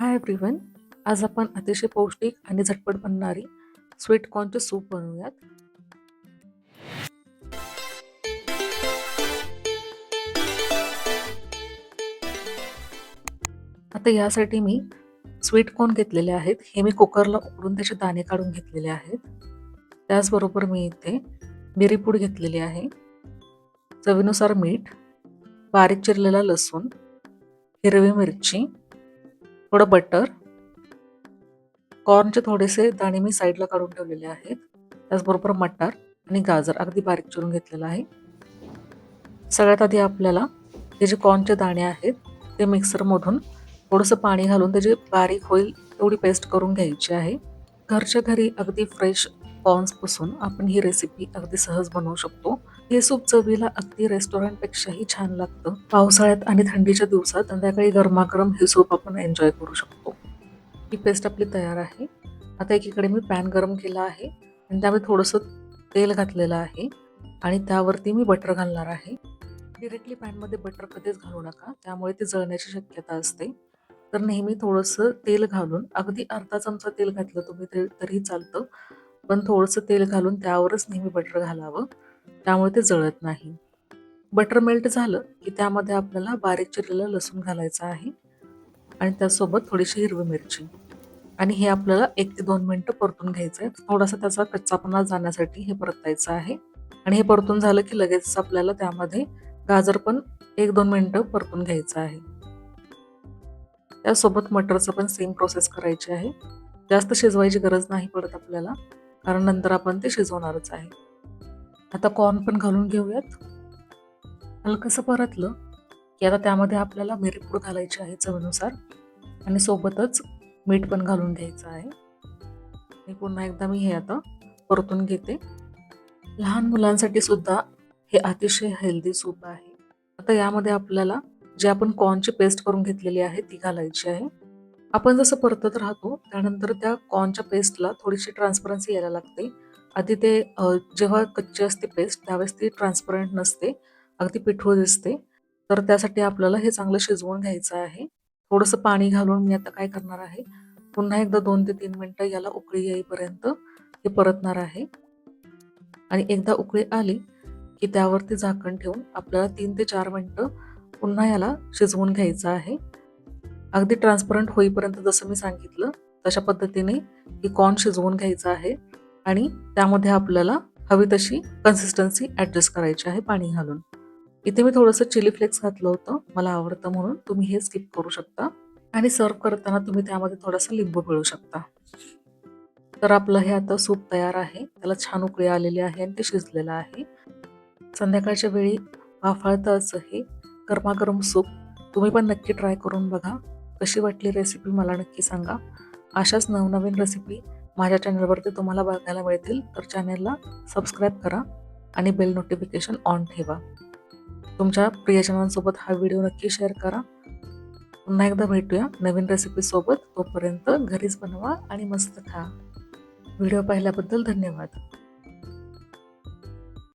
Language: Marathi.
हाय एव्हरीवन आज आपण अतिशय पौष्टिक आणि झटपट बनणारी स्वीट कॉर्नचे सूप बनवूयात. आता यासाठी मी स्वीट कॉर्न घेतलेले आहेत. हे मी कुकरला उकडून त्याचे दाणे काढून घेतलेले आहेत. त्याचबरोबर मी इथे मिरीपूड घेतलेली आहे. चवीनुसार मीठ बारीक चिरलेला लसूण हिरवी मिरची थोडं बटर कॉर्नचे थोडेसे दाणे मी साईडला काढून ठेवलेले आहेत. त्याचबरोबर मटार आणि गाजर अगदी बारीक चिरून घेतलेलं आहे. सगळ्यात आधी आपल्याला हे जे कॉर्नचे दाणे आहेत ते मिक्सरमधून थोडंसं पाणी घालून त्याची बारीक होईल तेवढी पेस्ट करून घ्यायची आहे. घरच्या घरी अगदी फ्रेश कॉर्न्सपासून आपण ही रेसिपी अगदी सहज बनवू शकतो. हे सूप चवीला अगदी रेस्टॉरंटपेक्षाही छान लागतं. पावसाळ्यात आणि थंडीच्या दिवसात संध्याकाळी गरमागरम हे सूप आपण एन्जॉय करू शकतो. ही पेस्ट आपली तयार आहे. आता एकीकडे मी पॅन गरम केला आहे आणि त्यामध्ये थोडंसं तेल घातलेलं आहे आणि त्यावरती मी बटर घालणार आहे. डिरेक्टली पॅनमध्ये बटर कधीच घालू नका. त्यामुळे ते जळण्याची शक्यता असते. तर नेहमी थोडंसं तेल घालून अगदी अर्धा चमचा तेल घातलं तुम्ही ते तरी चालतं पण थोडंसं तेल घालून त्यावरच नेहमी बटर घालावं. त्यामुळे ते जळत नाही. बटर मेल्ट झालं की त्यामध्ये आपल्याला बारीक चिरलेलं लसूण घालायचं आहे आणि त्यासोबत थोडीशी हिरवी मिरची. आणि हे आपल्याला एक ते दोन मिनटं परतून घ्यायचं आहे थोडासा त्याचा कच्चापणा जाण्यासाठी हे परतायचं आहे. आणि हे परतून झालं की लगेच आपल्याला त्यामध्ये गाजर पण एक दोन मिनटं परतून घ्यायचं आहे. त्यासोबत मटरचं पण सेम प्रोसेस करायची आहे. जास्त शिजवायची गरज नाही पडत आपल्याला कारण नंतर आपण ते शिजवणारच आहे. आता कॉर्न पण घालून घेऊयात. हलकंसं परतलं? की आता त्यामध्ये आपल्याला मिरपूड घालायची आहे चवीनुसार. आणि सोबतच मीठ पण घालून घ्यायचं आहे. आणि पुन्हा एकदा मी हे आता परतून घेते. लहान मुलांसाठी सुद्धा हे अतिशय हेल्दी सूप आहे. आता यामध्ये आपल्याला जे आपण कॉर्नची पेस्ट करून घेतलेली आहे ती घालायची आहे. आपण जसं परतत राहतो त्यानंतर त्या कॉर्नच्या पेस्टला थोडीशी ट्रान्सपरन्सी यायला लागते. आधी ते जेव्हा कच्ची असते पेस्ट त्यावेळेस ती ट्रान्सपरंट नसते. अगदी पिठूळ दिसते. तर त्यासाठी आपल्याला हे चांगलं शिजवून घ्यायचं आहे. थोडंसं पाणी घालून मी आता काय करणार आहे? पुन्हा एकदा दोन ते तीन मिनटं याला उकळी येईपर्यंत हे परतणार आहे. आणि एकदा उकळी आली की त्यावरती झाकण ठेवून आपल्याला तीन ते चार मिनटं पुन्हा याला शिजवून घ्यायचं आहे. अगदी ट्रान्सपरंट होईपर्यंत जसं मी सांगितलं तशा पद्धतीने ही कॉर्न शिजवून घ्यायचं आहे. आणि त्यामध्ये आपल्याला हवी तशी कन्सिस्टन्सी ॲडजस्ट करायची आहे पाणी घालून. इथे मी थोडंसं चिली फ्लेक्स घातलं होतं मला आवडतं म्हणून तुम्ही हे स्किप करू शकता. आणि सर्व करताना तुम्ही त्यामध्ये थोडासा लिंबू पिळू शकता. तर आपलं हे आता सूप तयार आहे त्याला छान उकळी आलेली आहे आणि ते शिजलेलं आहे. संध्याकाळच्या वेळी वाफाळतं असं हे गरमागरम सूप तुम्ही पण नक्की ट्राय करून बघा. कशी वाटली रेसिपी मला नक्की सांगा. अशाच नवनवीन रेसिपी माझ्या चॅनलवरती तुम्हाला बघायला मिळतील तर चॅनलला सबस्क्राईब करा आणि बेल नोटिफिकेशन ऑन ठेवा. तुमच्या प्रियजनांसोबत हा व्हिडिओ नक्की शेअर करा. पुन्हा एकदा भेटूया नवीन रेसिपीसोबत तोपर्यंत घरीच बनवा आणि मस्त खा. व्हिडिओ पाहिल्याबद्दल धन्यवाद.